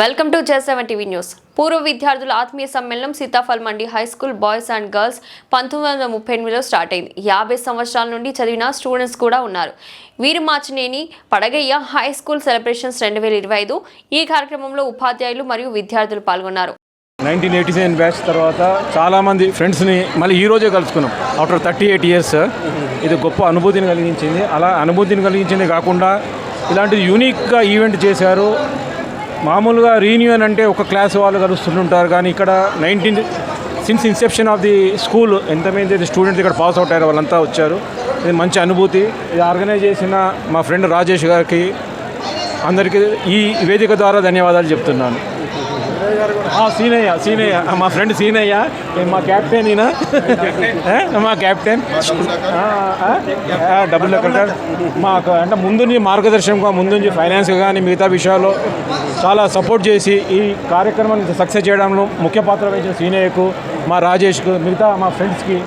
Welcome to J seven TV news. పూర్వ విద్యార్థుల ఆత్మీయ సమ్మేళనం Sitaphal Mandi high school boys and girls పంతొమ్మిది వందల ముప్పై ఎనిమిదిలో స్టార్ట్ అయింది. యాభై సంవత్సరాల నుండి చదివిన స్టూడెంట్స్ కూడా ఉన్నారు. వీరు Marchineni Padagayya high school celebrations రెండు వేల ఇరవై ఐదు. ఈ కార్యక్రమంలో ఉపాధ్యాయులు మరియు విద్యార్థులు పాల్గొన్నారు. నైన్టీన్ ఎయిటీ సెవెన్ బ్యాచ్ తర్వాత చాలామంది ఫ్రెండ్స్ని మళ్ళీ ఈ రోజే కలుసుకున్నాం. ఆఫ్టర్ థర్టీ ఎయిట్ ఇయర్స్ ఇది గొప్ప అనుభూతిని కలిగించింది. అలా అనుభూతిని కలిగించింది కాకుండా ఇలాంటి యూనిక్గా ఈవెంట్ చేశారు. మామూలుగా రీయూనియన్ అంటే ఒక క్లాస్ వాళ్ళు కలుస్తుంటారు కానీ ఇక్కడ nineteen since inception of the school ఎంతమంది స్టూడెంట్స్ ఇక్కడ పాస్ అవుట్ అయ్యారు వాళ్ళంతా వచ్చారు. ఇది మంచి అనుభూతి. ఇది ఆర్గనైజ్ చేసిన మా ఫ్రెండ్ రాజేష్ గారికి అందరికీ ఈ వేదిక ద్వారా ధన్యవాదాలు చెప్తున్నాను. సీనయ్య సీనయ్య. మా ఫ్రెండ్ సీనయ్య. మా క్యాప్టెన్ ఈయన? మా క్యాప్టెన్ డబ్బులు ఆ, మాకు అంటే ముందుండి మార్గదర్శకంగా ముందుంచి ఫైనాన్స్ కానీ మిగతా విషయాల్లో చాలా సపోర్ట్ చేసి ఈ కార్యక్రమాన్ని సక్సెస్ చేయడంలో ముఖ్య పాత్ర వహించిన సీనయ్యకు మా రాజేష్కు మిగతా మా ఫ్రెండ్స్కి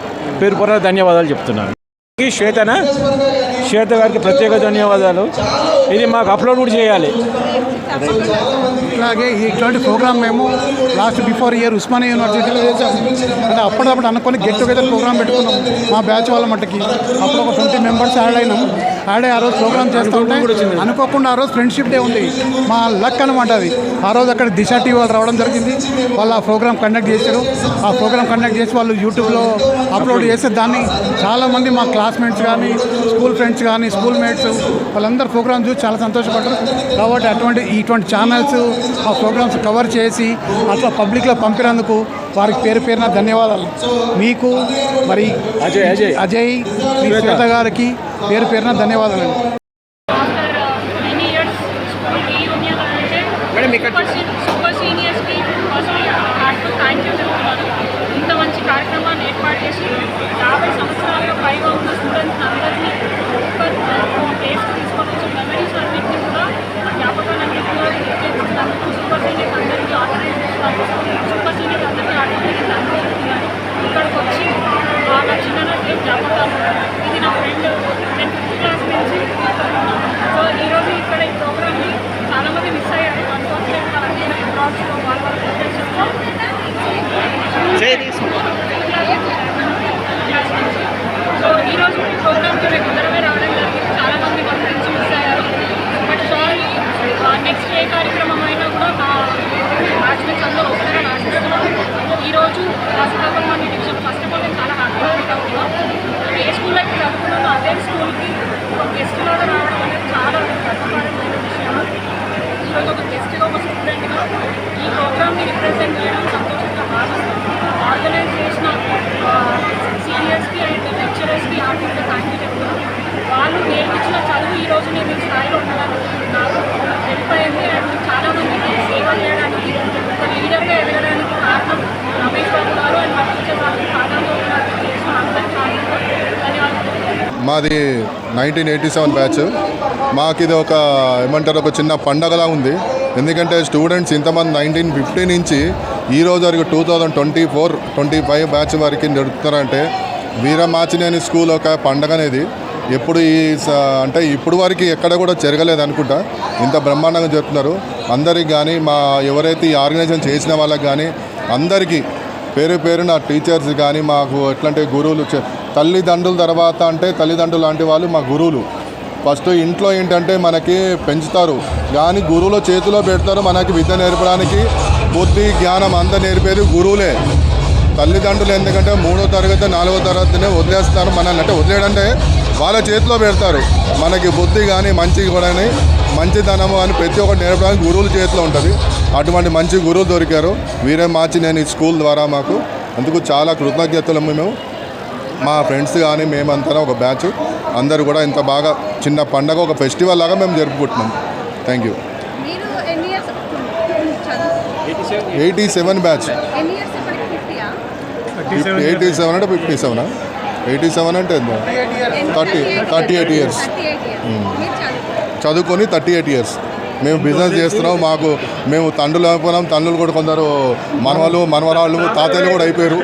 పేరు పొర ధన్యవాదాలు చెప్తున్నాను. శ్వేతనా? శ్వేత గారికి ప్రత్యేక ధన్యవాదాలు. ఇది మాకు అప్లోడ్ కూడా చేయాలి. ఇట్లాగే ఇట్లాంటి ప్రోగ్రామ్ మేము లాస్ట్ బిఫోర్ ఇయర్ ఉస్మానియా యూనివర్సిటీలో చేసాం అంటే అప్పుడప్పుడు అనుకొని గెట్ టుగెదర్ ప్రోగ్రామ్ పెట్టుకున్నాం. మా బ్యాచ్ వాళ్ళ మట్టుకి. అప్పుడు ఒక ట్వంటీ మెంబర్స్ యాడ్ అయినాం. యాడ్ అయ్యి ఆ రోజు ప్రోగ్రామ్ చేస్తుంటే అనుకోకుండా ఆ రోజు ఫ్రెండ్షిప్ డే ఉంది. మా లక్ అనమాట అది. ఆ రోజు అక్కడ దిశ టీవీ వాళ్ళు రావడం జరిగింది. వాళ్ళు ఆ ప్రోగ్రామ్ కండక్ట్ చేశారు. ఆ ప్రోగ్రామ్ కండక్ట్ చేసి వాళ్ళు యూట్యూబ్లో అప్లోడ్ చేసి దాన్ని చాలామంది మా క్లాస్మేట్స్ కానీ స్కూల్ ఫ్రెండ్స్ కానీ స్కూల్ మేట్స్ వాళ్ళందరూ ప్రోగ్రామ్ చూసి చాలా సంతోషపడ్డారు. కాబట్టి అటువంటి ఇటువంటి ఛానల్స్ ఆ ప్రోగ్రామ్స్ కవర్ చేసి అట్లా పబ్లిక్లో పంపినందుకు వారికి పేరు పేరున ధన్యవాదాలు. మీకు మరి అజయ్ అజయ్. అజయ్ మీ శ్వేత. గారికి పేరు పేరున ధన్యవాదాలు after many years school reunion అంటే సూపర్ సీ- సూపర్ సీనియర్స్కి ఫస్ట్ హార్ట్ థ్యాంక్ యూ చెప్తున్నాను ఇంత మంచి కార్యక్రమాన్ని ఏర్పాటు చేసి యాభై సంవత్సరాలుగా పైగా ఉన్న స్టూడెంట్స్ అందరినీ ఒక ప్లేస్కి తీసుకొని వచ్చి మెమరీస్ అన్నింటినీ కూడా ఆ జ్ఞాపకాలన్నింటినీ కూడా గుర్తించినందుకు సూపర్ సీనియర్స్ అందరికీ ఆర్గనైజ్ చేస్తున్నారు సూపర్ సీనియర్స్ అందరికీ ఆర్గనైజ్ చేస్తున్నారు ఇక్కడికి వచ్చి బాగా చిన్ననాటి జ్ఞాపకాలు ఇది నా ఫ్రెండ్ నేను ఫిఫ్త్ క్లాస్ నుంచి సో ఈరోజు ఇక్కడ ఈ ప్రోగ్రామ్ని చాలామంది మిస్ అయ్యారు అన్ఫార్చునేట్ వాళ్ళకి అబ్రాడ్స్లో వాళ్ళ వాళ్ళ ప్రొఫెషన్లో సో ఈరోజు ఈ ప్రోగ్రామ్కి రేపు ఇద్దరమే రావడం జరిగింది చాలామంది మా ఫ్రెండ్స్ మిస్ అయ్యారు బట్ సారీ నెక్స్ట్ ఏ కార్యక్రమం అయినా కూడా మా బ్యాచ్మేట్స్ అందరూ వస్తారని ఆశిస్తున్నాను ఈరోజు మా Srikakulam division first of all నేను చాలా హ్యాపీగా ఫీల్ అవుతున్నాను ఏ స్కూల్లో అయితే చదువుకున్నానో అదే స్కూల్కి ఒక గెస్ట్ లాగా రావడం అనేది చాలా గర్వకారమైన విషయం ఈరోజు ఒక గెస్ట్గా ఒక స్టూడెంట్గా ఈ ప్రోగ్రామ్ని రిప్రజెంట్ చేయడం సంతోషంగా భావిస్తున్నాను ఆర్గనైజ్ చేసిన సీనియర్స్కి అండ్ లెక్చరర్స్కి ఆర్థిక థ్యాంక్ యూ చెప్తున్నాను వాళ్ళు నేర్పించిన చదువు ఈ రోజు నేను ఈ స్థాయిలో ఉండాలనుకుంటున్నాను నాకు హెల్ప్ అయింది అండ్ చాలామందికి సేవ చేయడానికి ఒక లీడర్గా ఎదగడానికి కారణం రమేష్ బాబు గారు అండ్ మా టీచర్ గారు ఉన్నారు. మాది నైన్టీన్ ఎయిటీ సెవెన్ బ్యాచ్. మాకు ఇది ఒక ఏమంటారు ఒక చిన్న పండగలా ఉంది. ఎందుకంటే స్టూడెంట్స్ ఇంతమంది నైన్టీన్ ఫిఫ్టీ నుంచి ఈ రోజు వరకు two thousand twenty four twenty five batch వరకు నడుపుతారంటే వీరమాచినేని స్కూల్ ఒక పండగ అనేది ఎప్పుడు ఈ స- అంటే ఇప్పుడు వరకు ఎక్కడ కూడా జరగలేదు అనుకుంటా. ఇంత బ్రహ్మాండంగా జరుపుతున్నారు. అందరికి కానీ మా ఎవరైతే ఈ ఆర్గనైజేషన్ చేసిన వాళ్ళకి కానీ అందరికీ పేరు పేరున టీచర్స్ కానీ మాకు ఎట్లాంటి గురువులు తల్లిదండ్రుల తర్వాత అంటే తల్లిదండ్రులు లాంటి వాళ్ళు మా గురువులు. ఫస్ట్ ఇంట్లో ఏంటంటే మనకి పెంచుతారు. కానీ గురువుల చేతిలో పెడతారు. మనకి విద్య నేర్పడానికి బుద్ధి జ్ఞానం అంతా నేర్పేది గురువులే. తల్లిదండ్రులు ఎందుకంటే మూడో తరగతి నాలుగో తరగతినే వదిలేస్తారు. మనల్ని అంటే వదిలేడంటే వాళ్ళ చేతిలో పెడతారు. మనకి బుద్ధి కానీ మంచి కూడా మంచితనము అని ప్రతి ఒక్కటి నేర్పడానికి గురువుల చేతిలో ఉంటుంది. అటువంటి మంచి గురువులు దొరికారు. వీరే మార్చి నేను ఈ స్కూల్ ద్వారా మాకు. అందుకు చాలా కృతజ్ఞతలు మేము. మా ఫ్రెండ్స్ కానీ మేమంతా ఒక బ్యాచ్. అందరూ కూడా ఇంత బాగా చిన్న పండగ ఒక ఫెస్టివల్ లాగా మేము జరుపుకుంటున్నాం. Thank you eighty seven. Batch. Eighty seven అంటే ఫిఫ్టీ సెవెనా? ఎయిటీ సెవెన్ అంటే ఎంత? థర్టీ థర్టీ ఎయిట్ ఇయర్స్ చదువుకొని థర్టీ ఎయిట్ ఇయర్స్ మేము బిజినెస్ చేస్తున్నాం మాకు మేము తండ్రులు అయిపోయినాం తండ్రులు కూడా కొందరు మనవాళ్ళు మనవరాళ్ళు తాతయ్యలు కూడా అయిపోయారు.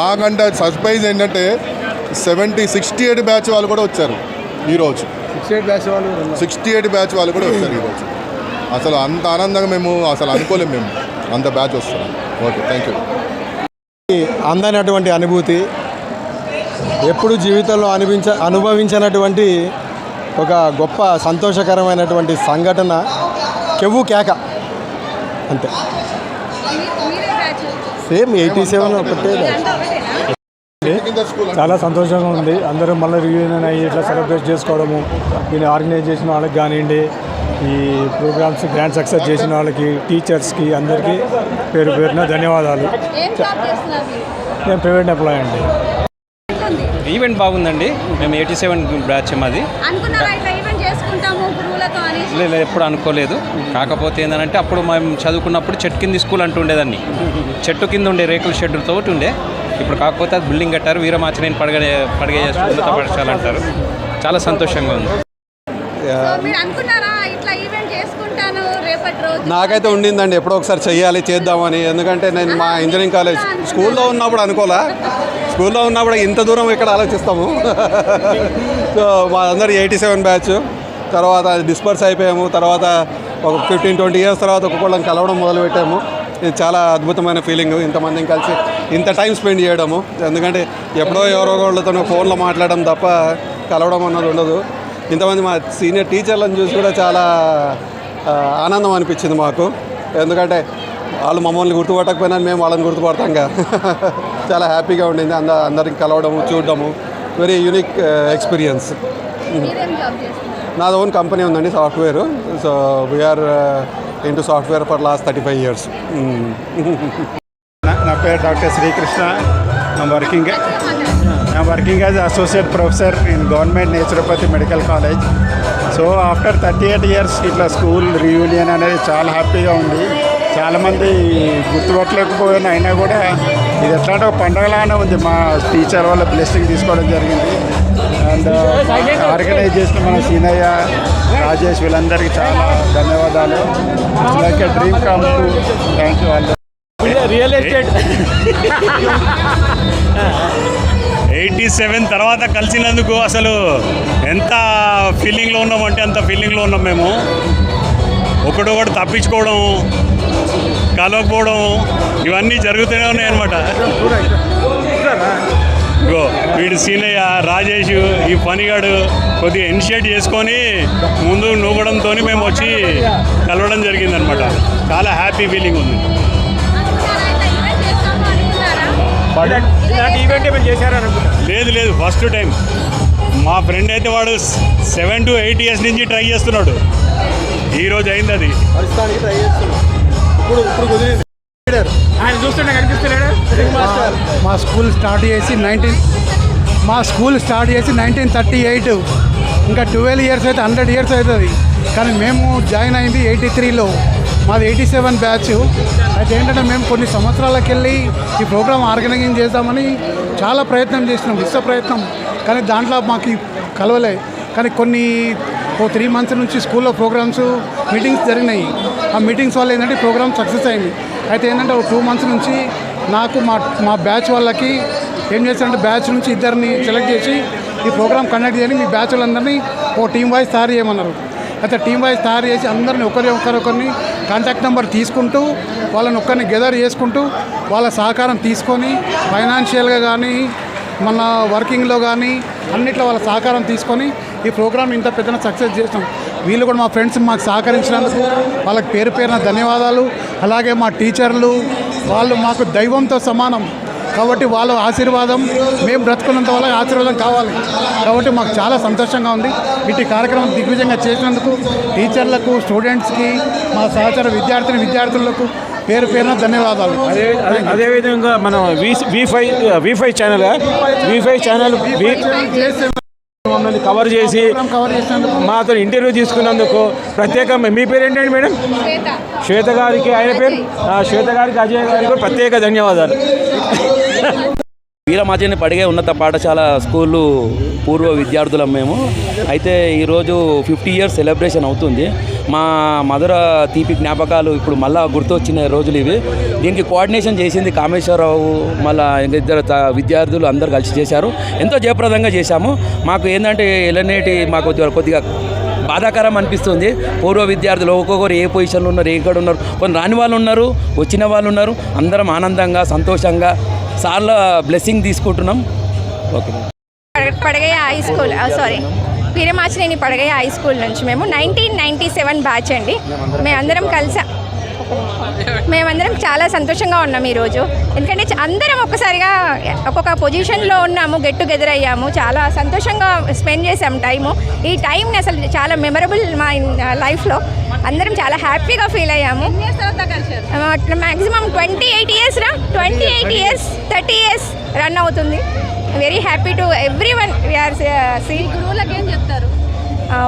మాకంటే సర్ప్రైజ్ ఏంటంటే సెవెంటీ సిక్స్టీ ఎయిట్ బ్యాచ్ వాళ్ళు కూడా వచ్చారు ఈరోజు. సిక్స్ ఎయిట్ బ్యాచ్ వాళ్ళు సిక్స్టీ ఎయిట్ బ్యాచ్ వాళ్ళు కూడా వచ్చారు ఈరోజు. అసలు అంత ఆనందంగా మేము అసలు అనుకోలేము మేము. అంత బ్యాచ్ వస్తాం ఓకే థ్యాంక్ యూ అందనటువంటి అనుభూతి ఎప్పుడు జీవితంలో అనిపించ అనుభవించినటువంటి ఒక గొప్ప సంతోషకరమైనటువంటి సంఘటన కెవ్వు కేక. అంతే. సేమ్ ఎయిటీ సెవెన్ ఒకటే చాలా సంతోషంగా ఉంది. అందరూ మళ్ళీ రియూనియన్ అయ్యి ఇట్లా సెలబ్రేట్ చేసుకోవడము. దీన్ని ఆర్గనైజ్ చేసిన వాళ్ళకి కానివ్వండి ఈ ప్రోగ్రామ్స్ గ్రాండ్ సక్సెస్ చేసిన వాళ్ళకి టీచర్స్కి అందరికీ పేరు పేరున ధన్యవాదాలు. నేను ప్రైవేట్ ఎంప్లాయ్ అండి. ఈవెంట్ బాగుందండి. మేము ఎయిటీ సెవెన్ బ్యాచ్ మాది. అనుకున్నారా ఇట్లా ఈవెంట్ చేసుకుంటాము గురువులతో అని లే- లే, ఎప్పుడు అనుకోలేదు. కాకపోతే ఏంటంటే అప్పుడు మేము చదువుకున్నప్పుడు చెట్టు కింద స్కూల్ అంటూ ఉండేదాన్ని చెట్టు కింద ఉండే రేకుల షెడ్యూల్తో ఉండే. ఇప్పుడు కాకపోతే అది బిల్డింగ్ కట్టారు వీరమాచినేని పడగ పడగ ఉన్నత పాఠశాల అంటారు చాలా సంతోషంగా ఉంది సో మీరు అనుకున్నారా ఇట్లా ఈవెంట్ చేసుకుంటాను రేపటి రోజు నాకైతే ఉండిందండి ఎప్పుడో ఒకసారి చెయ్యాలి చేద్దామని. ఎందుకంటే నేను మా ఇంజనీరింగ్ కాలేజ్ స్కూల్లో ఉన్నప్పుడు అనుకోలే. స్కూల్లో ఉన్నప్పుడు ఇంత దూరం ఇక్కడ ఆలోచిస్తాము. సో మా ఎయిటీ సెవెన్ బ్యాచ్. తర్వాత డిస్పర్స్ అయిపోయాము. తర్వాత ఒక ఫిఫ్టీన్ ట్వంటీ ఇయర్స్ తర్వాత ఒక్కొక్కళ్ళని కలవడం మొదలుపెట్టాము. ఇది చాలా అద్భుతమైన ఫీలింగ్ ఇంతమందిని కలిసి ఇంత టైం స్పెండ్ చేయడము. ఎందుకంటే ఎప్పుడో ఎవరో ఒకళ్ళతో ఫోన్లో మాట్లాడడం తప్ప కలవడం అన్నది ఉండదు. ఇంతమంది మా సీనియర్ టీచర్లను చూసి కూడా చాలా ఆనందం అనిపించింది మాకు. ఎందుకంటే వాళ్ళు మమ్మల్ని గుర్తుపట్టకపోయినా మేము వాళ్ళని గుర్తుపడతాంగా చాలా హ్యాపీగా ఉండింది. అంద అందరికి కలవడము చూడడము. వెరీ యూనిక్ ఎక్స్పీరియన్స్ నాది ఓన్ కంపెనీ ఉందండి software. So we're into software for last thirty five years నా పేరు doctor Srikrishna. Working working as associate professor in government naturopathy medical college so after thirty eight years ఇట్లా school reunion అనేది చాలా హ్యాపీగా ఉంది. చాలామంది గుర్తుపట్టలేకపోయినా అయినా కూడా ఇది ఎట్లాంటి ఒక పండగలానే ఉంది. మా టీచర్ వాళ్ళ బ్లెస్సింగ్ తీసుకోవడం జరిగింది. అండ్ ఆర్గనైజ్ చేసిన మన సీనయ్య రాజేష్ వీళ్ళందరికీ చాలా ధన్యవాదాలు. Like dream come to thank you వాళ్ళు రియల్ ఎస్టేట్ ఎయిటీ సెవెన్ తర్వాత కలిసినందుకు అసలు ఎంత ఫీలింగ్లో ఉన్నామంటే అంత ఫీలింగ్లో ఉన్నాం మేము. ఒకడొకడు తప్పించుకోవడం కలవకపోవడం ఇవన్నీ జరుగుతూనే ఉన్నాయి అనమాట ఇగో వీడు సీనయ్య రాజేష్ ఈ పనిగాడు కొద్దిగా ఇనిషియేట్ చేసుకొని ముందు నూగడంతో మేము వచ్చి కలవడం జరిగిందనమాట చాలా హ్యాపీ ఫీలింగ్ ఉంది. ఈవెంట్ ఏమైనా చేశారని అనుకుంటా లేదు లేదు ఫస్ట్ టైం మా ఫ్రెండ్ అయితే వాడు సెవెన్ టు ఎయిట్ ఇయర్స్ నుంచి ట్రై చేస్తున్నాడు. ఈరోజు అయింది అది. ప్రస్తుతానికి ట్రై చేస్తున్నాం ఇప్పుడు ఇప్పుడు కుదిరింది. ఆయన చూస్తుంటే కనిపిస్తున్నాడు మా స్కూల్ స్టార్ట్ చేసి నైన్టీన్ మా స్కూల్ స్టార్ట్ చేసి నైన్టీన్ థర్టీ ఎయిట్ ఇంకా ట్వెల్వ్ ఇయర్స్ అయితే హండ్రెడ్ ఇయర్స్ అవుతుంది. కానీ మేము జాయిన్ అయింది ఎయిటీ త్రీలో మాది ఎయిటీ సెవెన్ బ్యాచ్ అయితే ఏంటంటే మేము కొన్ని సంవత్సరాలకు వెళ్ళి ఈ ప్రోగ్రామ్ ఆర్గనైజింగ్ చేద్దామని చాలా ప్రయత్నం చేసినాం విశ్వ ప్రయత్నం. కానీ దాంట్లో మాకు కలవలే. కానీ కొన్ని ఓ త్రీ మంత్స్ నుంచి స్కూల్లో ప్రోగ్రామ్స్ మీటింగ్స్ జరిగినాయి. ఆ మీటింగ్స్ వల్ల ఏంటంటే ప్రోగ్రామ్ సక్సెస్ అయింది. అయితే ఏంటంటే ఒక టూ మంత్స్ నుంచి నాకు మా మా బ్యాచ్ వాళ్ళకి ఏం చేశారంటే బ్యాచ్ నుంచి ఇద్దరిని సెలెక్ట్ చేసి ఈ ప్రోగ్రామ్ కండక్ట్ చేయని మీ బ్యాచ్ వాళ్ళందరినీ ఓ టీం వైజ్ తయారు చేయమన్నారు. అయితే టీం వైజ్ తయారు చేసి అందరిని ఒకరి ఒకరొకరిని కాంటాక్ట్ నెంబర్ తీసుకుంటూ వాళ్ళని ఒక్కరిని గెదర్ చేసుకుంటూ వాళ్ళ సహకారం తీసుకొని ఫైనాన్షియల్గా కానీ మన వర్కింగ్లో కానీ అన్నిట్లో వాళ్ళ సహకారం తీసుకొని ఈ ప్రోగ్రామ్ ఇంత పెద్దన సక్సెస్ చేసాం వీళ్ళు కూడా మా ఫ్రెండ్స్ మాకు సహకరించినందుకు వాళ్ళకి పేరు పేరున ధన్యవాదాలు. అలాగే మా టీచర్లు వాళ్ళు మాకు దైవంతో సమానం. కాబట్టి వాళ్ళ ఆశీర్వాదం మేము బ్రతుకున్నంత వాళ్ళ ఆశీర్వాదం కావాలి. కాబట్టి మాకు చాలా సంతోషంగా ఉంది. ఇటు కార్యక్రమం దిగ్విజయంగా చేసినందుకు టీచర్లకు స్టూడెంట్స్కి మా సహచర విద్యార్థిని విద్యార్థులకు పేరు పేరున ధన్యవాదాలు. అదే అదే- అదే విధంగా మనం V V five V five channel V five channel మమ్మల్ని కవర్ చేసి కవర్ చేసినందుకు మాతో ఇంటర్వ్యూ తీసుకున్నందుకు ప్రత్యేకంగా మీ పేరు ఏంటండి మేడం? శ్వేత. శ్వేత గారికి ఆయన పేరు? శ్వేత గారికి అజయ్ గారికి ప్రత్యేక ధన్యవాదాలు. వీరమాచిని పడిగే ఉన్నత పాఠశాల స్కూలు పూర్వ విద్యార్థులం మేము. అయితే ఈరోజు ఫిఫ్టీ ఇయర్స్ సెలబ్రేషన్ అవుతుంది. మా మధుర తీపి జ్ఞాపకాలు ఇప్పుడు మళ్ళా గుర్తొచ్చిన రోజులు ఇవి. దీనికి కోఆర్డినేషన్ చేసింది కామేశ్వరరావు మళ్ళా ఇద్దరు విద్యార్థులు అందరు కలిసి చేశారు. ఎంతో జయప్రదంగా చేశాము. మాకు ఏంటంటే ఎలనేటి మాకు కొద్దిగా- కొద్దిగా బాధాకరం అనిపిస్తుంది. పూర్వ విద్యార్థులు ఒక్కొక్కరు ఏ పొజిషన్లో ఉన్నారు ఎక్కడ ఉన్నారు కొన్ని రాని వాళ్ళు ఉన్నారు వచ్చిన వాళ్ళు ఉన్నారు. అందరం ఆనందంగా సంతోషంగా సార్ల బ్లెస్సింగ్ తీసుకుంటున్నాం. Okay. Padagayya high school sorry Veeramachineni Padagayya high school నుంచి మేము నైన్టీన్ నైంటీ సెవెన్ బ్యాచ్ అండి. మేమందరం కలిసా మేమందరం చాలా సంతోషంగా ఉన్నాం ఈరోజు. ఎందుకంటే అందరం ఒక్కసారిగా ఒక్కొక్క పొజిషన్లో ఉన్నాము గెట్ టుగెదర్ అయ్యాము. చాలా సంతోషంగా స్పెండ్ చేసాం టైము. ఈ టైంని అసలు చాలా మెమరబుల్ మా లైఫ్లో. అందరం చాలా హ్యాపీగా ఫీల్ అయ్యాము. మ్యాక్సిమం ట్వంటీ ఎయిట్ ఇయర్స్ రా. Twenty eight years thirty years run అవుతుంది. Very happy to every one we're see గురువులకు ఏం చెప్తారు?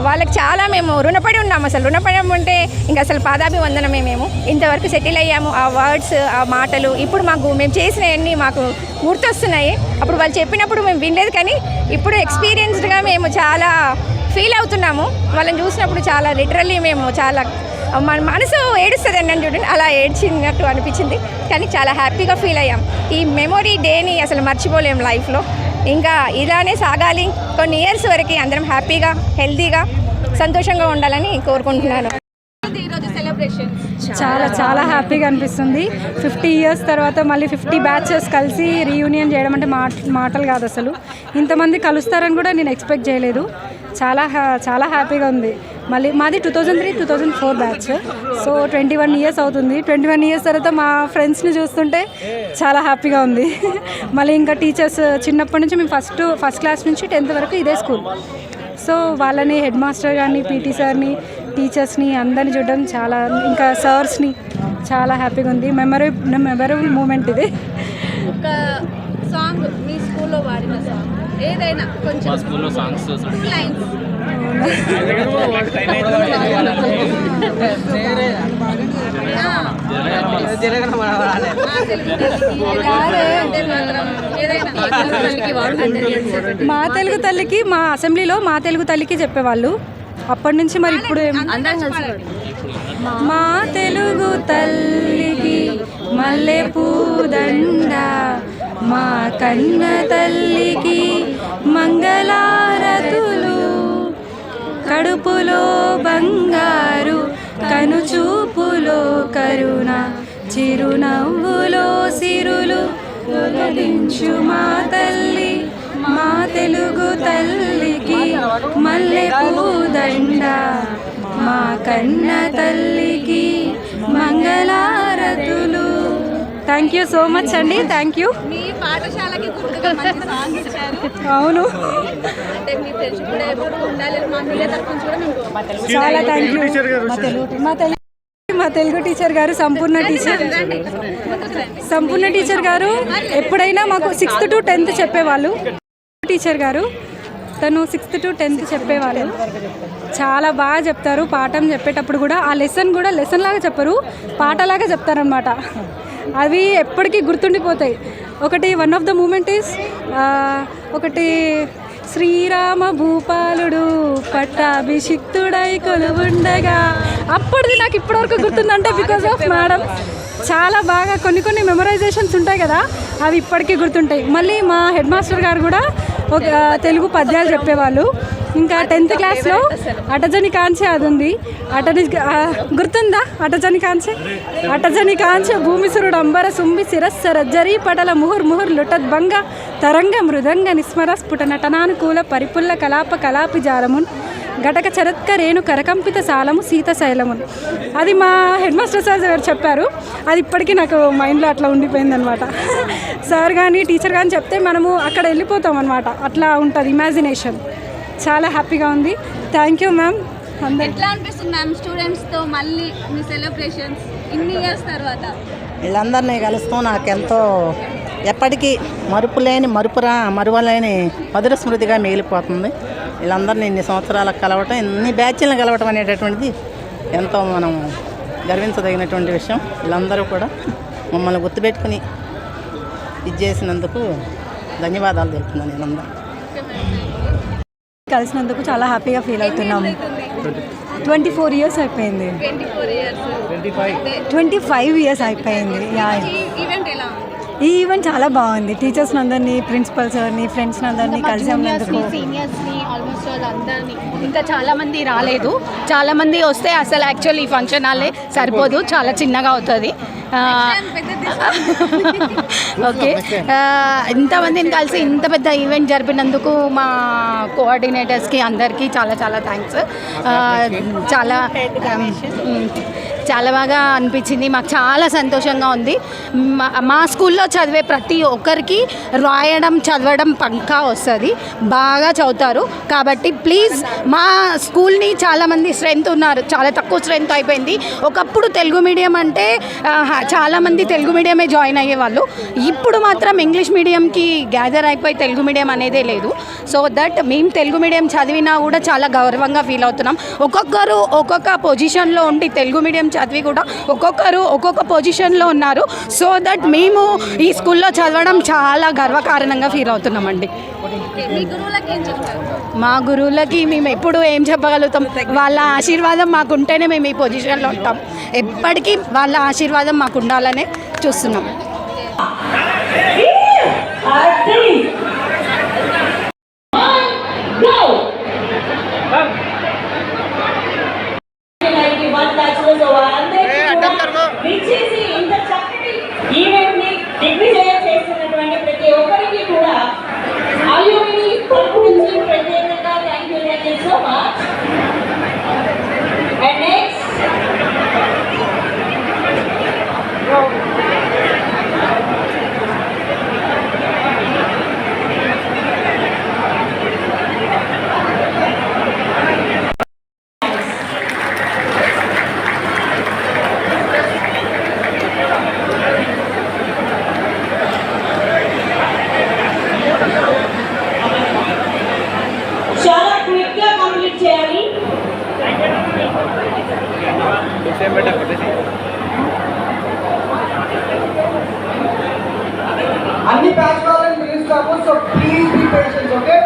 వాళ్ళకి చాలా మేము రుణపడి ఉన్నాము అసలు. రుణపడి ఉంటే ఇంకా అసలు పాదాభివందనమే మేము. ఇంతవరకు సెటిల్ అయ్యాము. ఆ వర్డ్స్ ఆ మాటలు ఇప్పుడు మాకు మేము చేసినవన్నీ మాకు గుర్తొస్తున్నాయి. అప్పుడు వాళ్ళు చెప్పినప్పుడు మేము వినలేదు కానీ ఇప్పుడు ఎక్స్పీరియన్స్డ్గా మేము చాలా ఫీల్ అవుతున్నాము. వాళ్ళని చూసినప్పుడు చాలా లిటరల్లీ మేము చాలా మన మనసు ఏడుస్తుంది అన్నాను చూడండి. అలా ఏడ్చినట్టు అనిపించింది. కానీ చాలా హ్యాపీగా ఫీల్ అయ్యాం. ఈ మెమొరీ డేని అసలు మర్చిపోలేము లైఫ్లో. ఇంకా ఇలానే సాగాలి. కొన్ని ఇయర్స్ వరకు అందరం హ్యాపీగా హెల్తీగా సంతోషంగా ఉండాలని కోరుకుంటున్నాను. చాలా చాలా హ్యాపీగా అనిపిస్తుంది. ఫిఫ్టీ ఇయర్స్ తర్వాత మళ్ళీ ఫిఫ్టీ బ్యాచెస్ కలిసి రీయూనియన్ చేయడం అంటే మాట మాటలు కాదు అసలు. ఇంతమంది కలుస్తారని కూడా నేను ఎక్స్పెక్ట్ చేయలేదు. చాలా హ్యా- చాలా హ్యాపీగా ఉంది. మళ్ళీ మాది two thousand three two thousand four batch so twenty one years అవుతుంది. ట్వంటీ వన్ ఇయర్స్ తర్వాత మా ఫ్రెండ్స్ని చూస్తుంటే చాలా హ్యాపీగా ఉంది. మళ్ళీ ఇంకా టీచర్స్ చిన్నప్పటి నుంచి మేము ఫస్ట్ ఫస్ట్ క్లాస్ నుంచి టెన్త్ వరకు ఇదే స్కూల్ సో వాళ్ళని హెడ్ మాస్టర్ కానీ పీటీ సార్ని టీచర్స్ని అందరిని చూడడం చాలా ఇంకా సార్స్ని చాలా హ్యాపీగా ఉంది. మెమరీ మెమరబుల్ మూమెంట్ ఇది. ఒక సాంగ్ మీ స్కూల్లో వాడిన సాంగ్ ఏదైనా కొంచెం స్కూల్లో సాంగ్స్ లైన్స్ మా తెలుగు తల్లికి మా అసెంబ్లీలో మా తెలుగు తల్లికి చెప్పేవాళ్ళు. అప్పటి నుంచి మరి ఇప్పుడు ఏం- మా తెలుగు తల్లికి మల్లె పూదండ మా కన్న తల్లికి మంగళారతులు. కడుపులో బంగారు కనుచూపులో కరుణ చిరునవ్వులో సిరులు తొలగించు మా తల్లి మా తెలుగు తల్లికి మల్లె పూదండ మా కన్న తల్లికి మంగళారతులు. థ్యాంక్ యూ సో మచ్ అండి థ్యాంక్ యూ పాఠశాలకి గుర్తుగా మంచి సాంగ్ ఇచ్చారు. అవును. అంటే మీ ఫ్రెండ్స్ కూడా ఎప్పుడు ఉండాలి మా మీడియా తరఫు నుంచి కూడా మేము చాలా థ్యాంక్ యూ మా తెలుగు మా తెలుగు మా తెలుగు టీచర్ గారు సంపూర్ణ టీచర్. సంపూర్ణ టీచర్ గారు ఎప్పుడైనా మాకు సిక్స్త్ టు టెన్త్ చెప్పేవాళ్ళు. టీచర్ గారు తను సిక్స్త్ టు టెన్త్ చెప్పేవాళ్ళు. చాలా బాగా చెప్తారు పాఠం చెప్పేటప్పుడు కూడా. ఆ లెసన్ కూడా లెసన్ లాగా చెప్పరు పాటలాగా చెప్తారనమాట అవి ఎప్పటికీ గుర్తుండిపోతాయి. ఒకటి one of the moment is ఒకటి శ్రీరామ భూపాలుడు పట్టాభిషిక్తుడై కొలువుండగా. అప్పటిది నాకు ఇప్పటివరకు గుర్తుందంటే బికాస్ ఆఫ్ మేడం చాలా బాగా కొన్ని కొన్ని మెమరైజేషన్స్ ఉంటాయి కదా అవి ఇప్పటికీ గుర్తుంటాయి. మళ్ళీ మా హెడ్ మాస్టర్ గారు కూడా ఒక తెలుగు పద్యాలు చెప్పేవాళ్ళు. ఇంకా టెన్త్ క్లాస్లో అటజని కాంచె అది ఉంది. అటని గుర్తుందా? అటజని కాంచె? అటజని కాంచె భూమిసురుడు అంబర సుంబి శిరస్సర జరి పటల ముహుర్ ముహుర్ లుటద్భంగ తరంగ మృదంగ నిస్మర స్ఫుట నటనానుకూల పరిపుల్ల కలాప కలాపి జాలమున్ ఘటక చరత్క రేణు కరకంపిత సాలము సీత శైలమున్. అది మా హెడ్ మాస్టర్ సార్ గారు చెప్పారు. అది ఇప్పటికీ నాకు మైండ్లో అట్లా ఉండిపోయింది అనమాట సార్ కానీ టీచర్ కానీ చెప్తే మనము అక్కడ వెళ్ళిపోతాం అనమాట అట్లా ఉంటుంది ఇమాజినేషన్. చాలా హ్యాపీగా ఉంది. థ్యాంక్ యూ మ్యామ్ ఎట్లా అనిపిస్తుంది మ్యామ్ స్టూడెంట్స్తో మళ్ళీ మీ సెలబ్రేషన్స్ ఇన్ని ఇయర్స్ తర్వాత? వీళ్ళందరినీ కలుస్తూ నాకెంతో ఎప్పటికీ మరుపులేని మరుపురా మరువలేని మధుర స్మృతిగా మిగిలిపోతుంది. వీళ్ళందరినీ ఇన్ని సంవత్సరాలకు కలవటం ఇన్ని బ్యాచ్లను కలవటం అనేటటువంటిది ఎంతో మనం గర్వించదగినటువంటి విషయం. వీళ్ళందరూ కూడా మమ్మల్ని గుర్తుపెట్టుకుని ఇది చేసినందుకు ధన్యవాదాలు తెలుపుతున్నాను వీళ్ళందరూ కలిసినందుకు చాలా హ్యాపీగా ఫీల్ అవుతున్నాం. ట్వంటీ ఫోర్ ఇయర్స్ అయిపోయింది. Twenty five. ఇయర్స్ అయిపోయింది. యా ఈ ఈవెంట్ చాలా బాగుంది. టీచర్స్ అందరినీ ప్రిన్సిపల్ సార్ని ఫ్రెండ్స్ అందరినీ కలిసి ఉన్నందుకు సీనియర్స్ని ఆల్మోస్ట్ వాళ్ళు అందరినీ ఇంకా చాలామంది రాలేదు. చాలామంది వస్తే అసలు యాక్చువల్లీ ఈ ఫంక్షన్ హాలే సరిపోదు. చాలా చిన్నగా అవుతుంది. ఓకే. ఇంతమందిని కలిసి ఇంత పెద్ద ఈవెంట్ జరిపినందుకు మా కోఆర్డినేటర్స్కి అందరికీ చాలా చాలా థ్యాంక్స్ చాలా చాలా బాగా అనిపించింది. మాకు చాలా సంతోషంగా ఉంది. మా- మా స్కూల్లో చదివే ప్రతి ఒక్కరికి రాయడం చదవడం పంకా వస్తుంది. బాగా చదువుతారు. కాబట్టి ప్లీజ్ మా స్కూల్ని చాలామంది స్ట్రెంత్ ఉన్నారు. చాలా తక్కువ స్ట్రెంత్ అయిపోయింది. ఒకప్పుడు తెలుగు మీడియం అంటే చాలామంది తెలుగు మీడియమే జాయిన్ అయ్యేవాళ్ళు ఇప్పుడు మాత్రం ఇంగ్లీష్ మీడియంకి గ్యాదర్ అయిపోయి తెలుగు మీడియం అనేదే లేదు. సో దట్ మేము తెలుగు మీడియం చదివినా కూడా చాలా గౌరవంగా ఫీల్ అవుతున్నాం. ఒక్కొక్కరు ఒక్కొక్క పొజిషన్లో ఉండి తెలుగు మీడియం చదివి కూడా ఒక్కొక్కరు ఒక్కొక్క పొజిషన్లో ఉన్నారు. సో దట్ మేము ఈ స్కూల్లో చదవడం చాలా గర్వకారణంగా ఫీల్ అవుతున్నామండి. మా గురువులకి మేము ఎప్పుడు ఏం చెప్పగలుగుతాం? వాళ్ళ ఆశీర్వాదం మాకు ఉంటేనే మేము ఈ పొజిషన్లో ఉంటాం. ఎప్పటికీ వాళ్ళ ఆశీర్వాదం మాకు ఉండాలనే చూస్తున్నాం విచ్చేసి ఇంత చక్కటి ఈవెంట్ని దిగ్విజయం చేస్తున్నటువంటి ప్రతి ఒక్కరికి కూడా ఆయుని తరపు నుంచి ప్రత్యేకంగా thank you thank you so much and next చాలా క్విక్గా కంప్లీట్ చేయాలి అన్ని బ్యాచ్ వాళ్ళని పిలుస్తాము so please be patience okay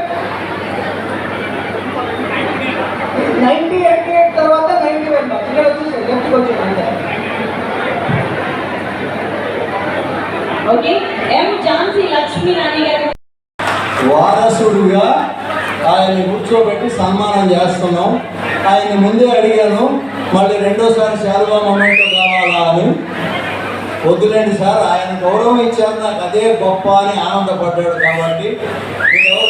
ninety eighty eight తర్వాత నైన్టీ వన్ బ్యాచ్ ఇక్కడ వచ్చేసి లెఫ్ట్కి వచ్చేది అంతే ఓకే ఎం ఝాన్సీ లక్ష్మీ రాణి గారు వారసుడుగా ఆయన్ని కూర్చోబెట్టి సన్మానం చేస్తున్నాం ఆయన్ని ముందే అడిగాను మళ్ళీ రెండోసారి శాల్వా మొమెంటో కావాలా అని? వద్దులేండి సార్ ఆయన గౌరవం ఇచ్చారు నాకు అదే గొప్ప అని ఆనందపడ్డాడు కాబట్టి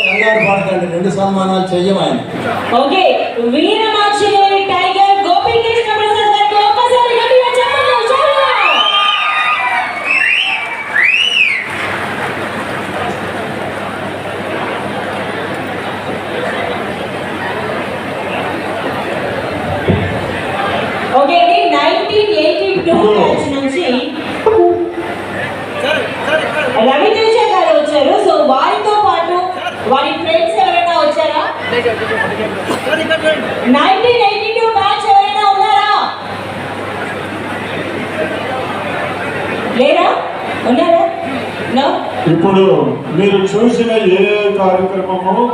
కంగారు పడకండి రెండు సన్మానాలు చెయ్యం ఆయన. ఓకే వీరనాచినేని టైగర్ గోపీకృష్ణ ప్రసాద్ గారికి ఒక్కసారి గట్టిగా చెప్పండి హుషారుగా. ఓకే అండి నైన్టీన్ ఎయిటీ నుంచి రవితేజ గారు వచ్చారు సో వారితో పాటు వారి ఫ్రెండ్స్ ఎవరైనా వచ్చారా నైన్టీన్ ఎయిటీ టూ బ్యాచ్ ఎవరైనా ఉన్నారా లేరా ఉన్నారా ఇప్పుడు మీరు చూసిన ఏ కార్యక్రమము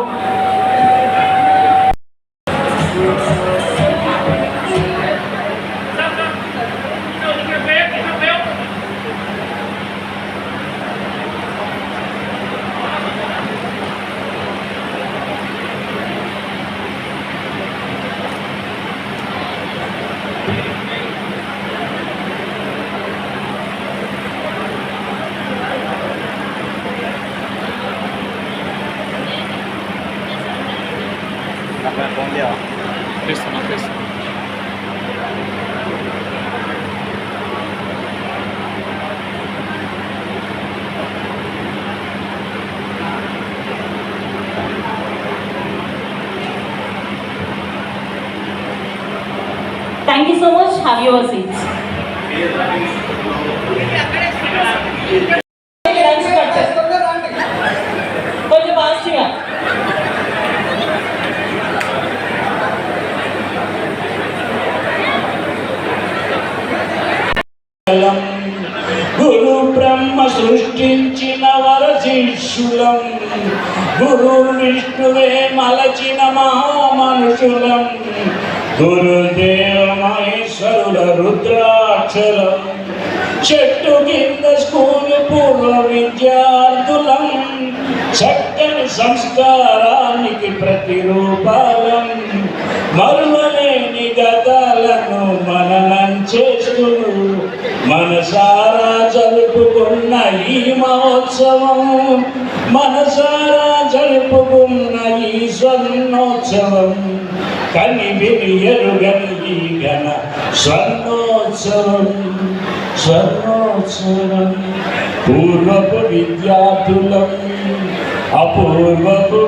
థ్యాంక్ యూ సో మచ్ సంస్కారానికి ప్రతిరూపాలం మరువలేని గతాలను మననం చేస్తూ మనసారా జరుపుకున్న ఈ మహోత్సవం మనసారా జరుపుకున్న ఈ స్వర్ణోత్సవం. కని విని ఎరుగని ఈ ఘన స్వర్ణోత్సవం స్వర్ణోత్సవం. పూర్వపు విద్యార్థులం అపూర్వపు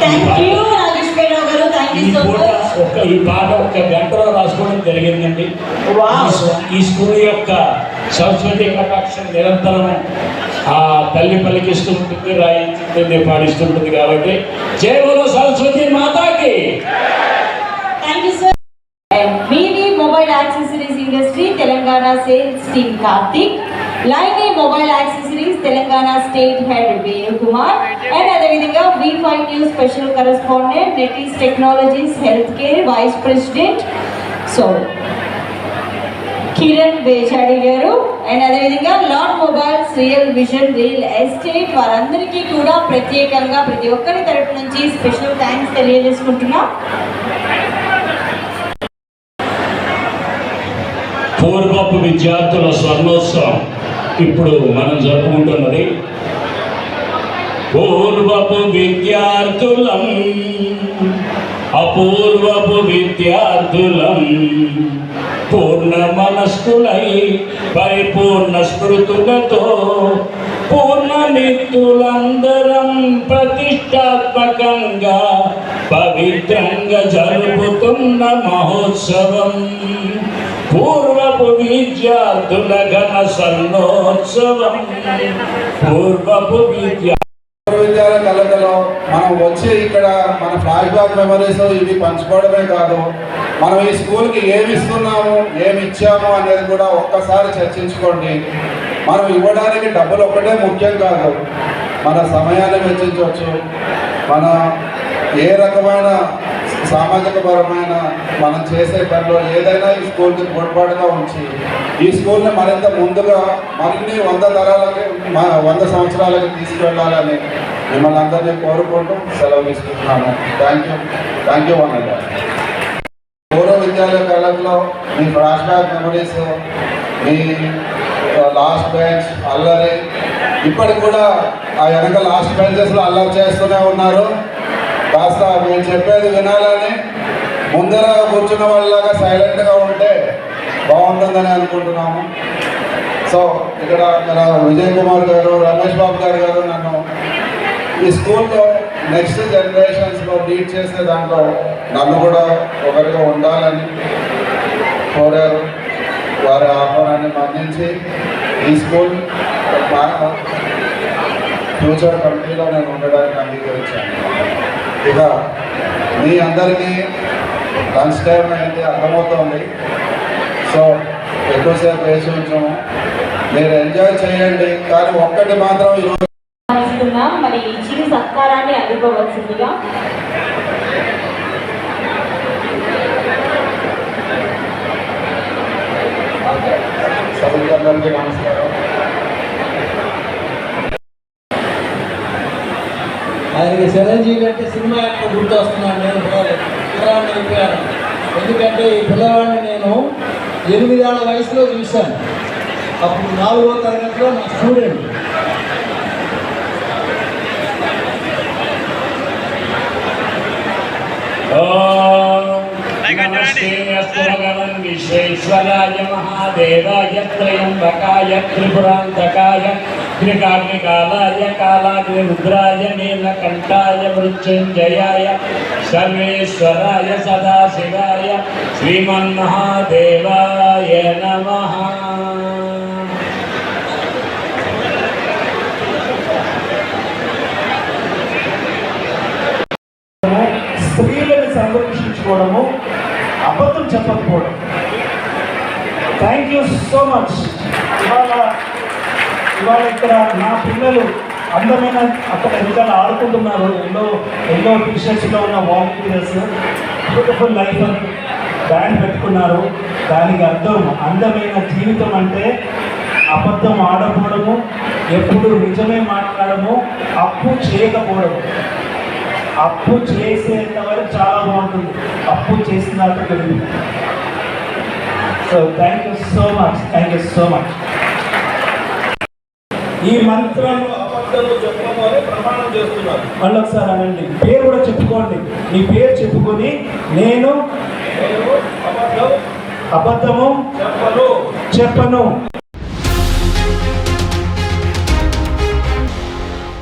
thank you Rajeswararao garu. Thank ఈ పూట మచ్ ఒక ఈ పాట ఒక గంటలో రాసుకోవడం జరిగిందండి. ఈ స్కూ- ఈ స్కూల్ యొక్క సంస్కృతి కటాక్షం నిరంతరం ఆ తల్లి పలికిస్తూ ఉంటుంది రాయించుంటుంది పాడిస్తుంటుంది కాబట్టి. జయబోలో సరస్వతి మాతాకి థ్యాంక్ యూ సార్ మీవి mobile accessories industry Telangana sales team Karthik లైనీ mobile accessories Telangana state head Venukumar and అదేవిధంగా V five news special correspondent నెటీస్ technologies health care vice president so Kiran Bechadi గారు అండ్ అదేవిధంగా LOT mobiles real vision real estate వారందరికీ కూడా ప్రత్యేకంగా ప్రతి ఒక్కరి తరపు నుంచి స్పెషల్ థ్యాంక్స్ తెలియజేసుకుంటున్నాం. పూర్వపు విద్యార్థుల స్వర్ణోత్సవం ఇప్పుడు మనం జరుపుకుంటున్నది. పూర్వపు విద్యార్థులం అపూర్వపు విద్యార్థులం పూర్ణ మనస్కులై పరిపూర్ణ స్మృతులతో పూర్ణ నిత్యులందరం ప్రతిష్టాత్మకంగా పవిత్రంగా జరుపుతున్న మహోత్సవం. పూర్వపు విద్యార్థుల ఘన సన్నోత్సవం పూర్వపు విద్యా విద్యాలయ కలకలో మనం వచ్చి ఇక్కడ మన ఫ్లాష్ బ్యాక్ మెమరీస్ ఇవి పంచుకోవడమే కాదు మనం ఈ స్కూల్కి ఏమి ఇస్తున్నాము ఏమి ఇచ్చాము అనేది కూడా ఒక్కసారి చర్చించుకోండి. మనం ఇవ్వడానికి డబ్బులు ఒక్కటే ముఖ్యం కాదు మన సమయాన్ని వెచ్చించవచ్చు. మన ఏ రకమైన సామాజిక పరమైన మనం చేసే పనిలో ఏదైనా ఈ స్కూల్కి తోడ్పాటుగా ఉంచి ఈ స్కూల్ని మరింత ముందుగా మరిన్ని వంద తరాలకి వంద సంవత్సరాలకి తీసుకెళ్ళాలని మిమ్మల్ని అందరినీ కోరుకుంటూ సెలవు తీసుకుంటున్నాను. థ్యాంక్ యూ థ్యాంక్ యూ అన్నయ్య పూర్వ విద్యాలయ కాలంలో మీ ఫ్లాష్ బ్యాక్ మెమరీస్ మీ లాస్ట్ బెంచ్ అల్లరి ఇప్పటికి కూడా ఆ వెనక లాస్ట్ బెంచెస్లో అల్లరి చేస్తూనే ఉన్నారు. కాస్త మేము చెప్పేది వినాలని ముందర కూర్చున్న వాళ్ళలాగా సైలెంట్గా ఉంటే బాగుంటుందని అనుకుంటున్నాము. సో ఇక్కడ మన విజయ్ కుమార్ గారు రమేష్ బాబు గారు గారు నన్ను ఈ స్కూల్లో నెక్స్ట్ జనరేషన్స్లో లీడ్ చేసే దాంట్లో నన్ను కూడా ఒకరిగా ఉండాలని కోరారు. వారి ఆహ్వానాన్ని మన్నించి ఈ స్కూల్ ఫ్యూచర్ కమిటీలో నేను ఉండడానికి అంగీకరించాను. ఇక మీ అందరికీ లంచ్ టైం అయింది అర్థమవుతుంది. సో ఎక్కువసేపు వేసి ఉంచాము. మీరు ఎంజాయ్ చేయండి. కానీ ఒక్కటి మాత్రం ఈరోజు మరి సత్కారాన్ని అందుకోవాల్సిందిగా. సభ్యులందరికీ నమస్కారం. ఆయనకి చిరంజీవి అంటే సినిమా యాక్టర్ గుర్తొస్తున్నాను నేను. పిల్లవాడిని అయిపోయాను. ఎందుకంటే ఈ పిల్లవాడిని నేను ఎనిమిదేళ్ళ వయసులో చూశాను. అప్పుడు నాలుగో తరగతిలో నా స్టూడెంట్. విశ్వేశ్వరాయ మహాదేవాయ త్రయంబకాయ త్రిపురాంతకాయ త్రికాగ్నికాలాయ కాలాగ్ని రుద్రాయ నీలకంఠాయ మృత్యుంజయాయ సర్వేశ్వరాయ సదాశివాయ శ్రీమన్మహాదేవాయ నమ. స్త్రీలను సంరక్షించుకోవడము అబద్ధం చెప్పకపోవడం. థ్యాంక్ యూ సో మచ్ ఇవాళ ఇవాళ ఇక్కడ నా పిల్లలు అందమైన అక్కడ వెనకాల ఆడుకుంటున్నారు. ఎన్నో ఎన్నో టీషర్ట్స్లో ఉన్న వాలంటీర్స్ బ్యూటిఫుల్ లైఫ్ బ్యాండ్ పెట్టుకున్నారు. దానికి అర్థం అందమైన జీవితం అంటే అబద్ధం ఆడకపోవడము ఎప్పుడు నిజమే మాట్లాడము అప్పు చేయకపోవడము అప్పు చేసేంత వరకు చాలా బాగుంటుంది. అప్పు చేసినాక తెలియదు. So thank you so much thank you so much ఈ మంత్రంలో అబద్ధము చెప్పమని ప్రమాణం చేస్తున్నారు. మళ్ళీ ఒకసారి అనండి. పేరు కూడా చెప్పుకోండి. మీ పేరు చెప్పుకొని నేను అబద్ధము చెప్పను. చెప్పను.